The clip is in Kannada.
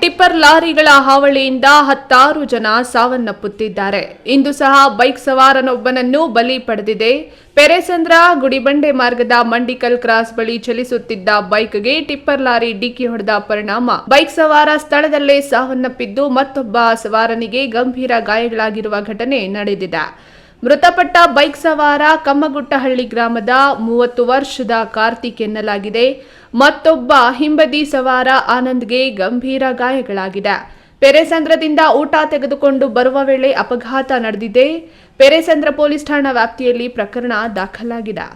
ಟಿಪ್ಪರ್ ಲಾರಿಗಳ ಹಾವಳಿಯಿಂದ ಹತ್ತಾರು ಜನ ಸಾವನ್ನಪ್ಪುತ್ತಿದ್ದಾರೆ. ಇಂದು ಸಹ ಬೈಕ್ ಸವಾರನೊಬ್ಬನನ್ನು ಬಲಿ ಪಡೆದಿದೆ. ಪೆರೆಸಂದ್ರ ಗುಡಿಬಂಡೆ ಮಾರ್ಗದ ಮಂಡಿಕಲ್ ಕ್ರಾಸ್ ಬಳಿ ಚಲಿಸುತ್ತಿದ್ದ ಬೈಕ್ಗೆ ಟಿಪ್ಪರ್ ಲಾರಿ ಡಿಕ್ಕಿ ಹೊಡೆದ ಪರಿಣಾಮ. ಬೈಕ್ ಸವಾರ ಸ್ಥಳದಲ್ಲೇ ಸಾವನ್ನಪ್ಪಿದ್ದು ಮತ್ತೊಬ್ಬ ಸವಾರನಿಗೆ ಗಂಭೀರ ಗಾಯಗಳಾಗಿರುವ ಘಟನೆ ನಡೆದಿದೆ. ಮೃತಪಟ್ಟ ಬೈಕ್ ಸವಾರ ಕಮ್ಮಗುಟ್ಟಹಳ್ಳಿ ಗ್ರಾಮದ ಮೂವತ್ತು ವರ್ಷದ ಕಾರ್ತಿಕ್ ಎನ್ನಲಾಗಿದೆ. ಮತ್ತೊಬ್ಬ ಹಿಂಬದಿ ಸವಾರ ಆನಂದ್ಗೆ ಗಂಭೀರ ಗಾಯಗಳಾಗಿದೆ. ಪೆರೆಸಂದ್ರದಿಂದ ಊಟ ತೆಗೆದುಕೊಂಡು ಬರುವ ವೇಳೆ ಅಪಘಾತ ನಡೆದಿದೆ. ಪೆರೆಸಂದ್ರ ಪೊಲೀಸ್ ಠಾಣಾ ವ್ಯಾಪ್ತಿಯಲ್ಲಿ ಪ್ರಕರಣ ದಾಖಲಾಗಿದೆ.